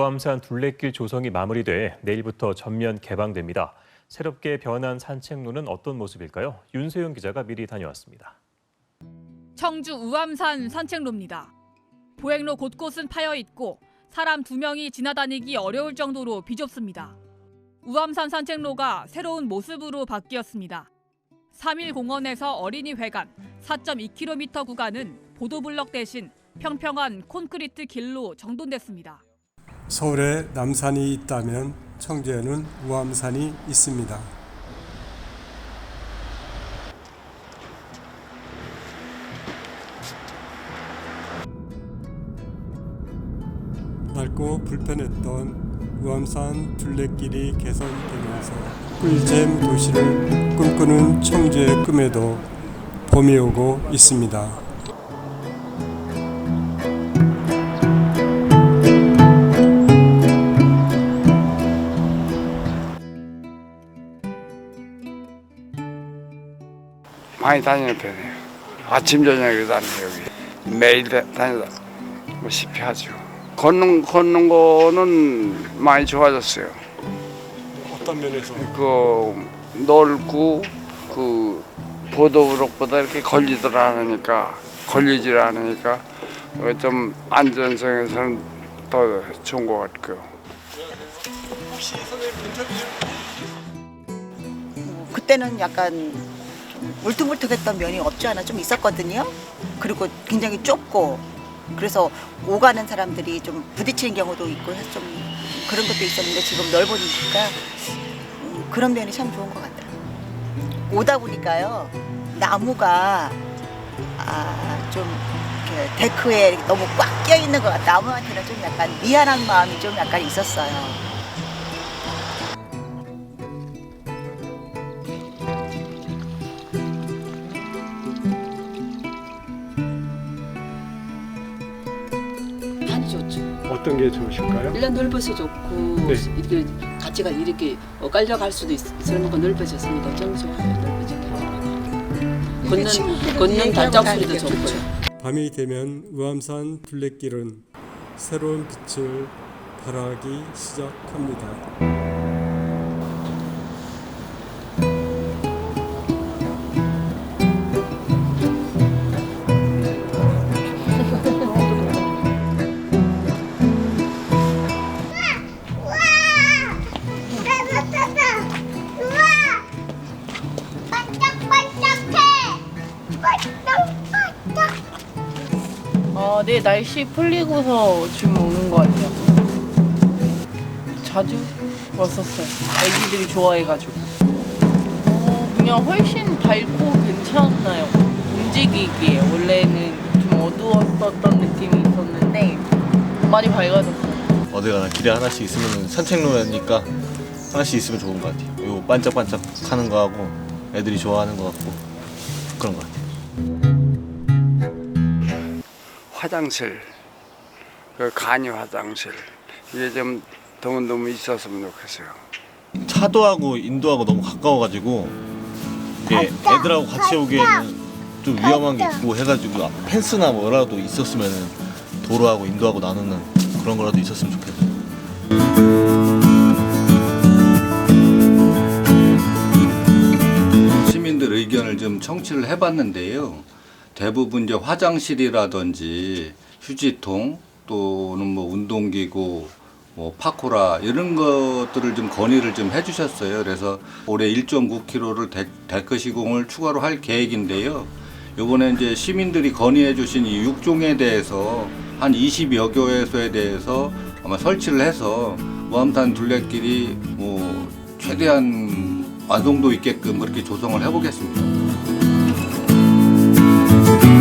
우암산 둘레길 조성이 마무리돼 내일부터 전면 개방됩니다. 새롭게 변한 산책로는 어떤 모습일까요? 윤세영 기자가 미리 다녀왔습니다. 청주 우암산 산책로입니다. 보행로 곳곳은 파여 있고 사람 두 명이 지나다니기 어려울 정도로 비좁습니다. 우암산 산책로가 새로운 모습으로 바뀌었습니다. 3일 공원에서 어린이 회관 4.2km 구간은 보도블럭 대신 평평한 콘크리트 길로 정돈됐습니다. 서울에 남산이 있다면 청주에는 우암산이 있습니다. 낡고 불편했던 우암산 둘레길이 개선되면서 꿀잼 도시를 꿈꾸는 청주의 꿈에도 봄이 오고 있습니다. 많이 다니는 편이에요. 아침 저녁에 다녀요 여기. 매일 다- 다니다 뭐시피 하죠. 걷는 걷는 거는 많이 좋아졌어요. 어떤 면에서 그 넓고 그 보도블록보다 이렇게 걸리질 않으니까 걸리질 않으니까 어, 좀 안전성에서는 더 좋은 것 같고요. 그때는 약간 좀 울퉁불퉁했던 면이 없지 않아 좀 있었거든요. 그리고 굉장히 좁고 그래서 오가는 사람들이 좀 부딪히는 경우도 있고 해서 좀 그런 것도 있었는데 지금 음, 그런 면이 참 좋은 것 같아요. 오다 보니까요 나무가 아, 좀 이렇게 데크에 너무 꽉 껴 있는 것 같아. 나무한테는 좀 약간 미안한 마음이 좀 약간 있었어요. 좋죠. 어떤 게 좋으실까요? 일단 넓어서 좋고 네. 이렇게 가치가 이렇게 엇갈려 갈 수도 있, 있을 만큼 넓어졌으니까 좀 좋아요. 넓어진 게. 걷는 걷는 발자국 소리도 좋고요. 밤이 되면 우암산 둘레길은 새로운 빛을 발하기 시작합니다. 어, 네, 날씨 풀리고서 지금 오는 것 같아요. 자주 왔었어요. 애기들이 좋아해가지고. 어, 그냥 훨씬 밝고 괜찮나요? 움직이기에. 원래는 좀 어두웠었던 느낌이 있었는데, 많이 밝아졌어요. 어디 가나 길에 하나씩 있으면 산책로니까 하나씩 있으면 좋은 것 같아요. 요 반짝반짝 하는 거 하고 애들이 좋아하는 것 같고 그런 것 같아요. 화장실, 그 간이 화장실 이게 좀 드문드문 있었으면 좋겠어요. 차도하고 인도하고 너무 가까워가지고 이게 애들하고 같이 오기에는 좀 위험한 게 있고 해가지고 앞 펜스나 뭐라도 있었으면 도로하고 인도하고 나누는 그런 거라도 있었으면 좋겠어요. 시민들 의견을 좀 청취를 해봤는데요. 대부분 이제 화장실이라든지 휴지통 또는 뭐 운동기구, 뭐 파코라 이런 것들을 좀 건의를 좀 해주셨어요. 그래서 올해 1.9km를 데크 시공을 추가로 할 계획인데요. 이번에 이제 시민들이 건의해 주신 이 6종에 대해서 한 20여 교회소에 대해서 아마 설치를 해서 무암산 둘레길이 뭐 최대한 완성도 있게끔 그렇게 조성을 해보겠습니다. Thank you.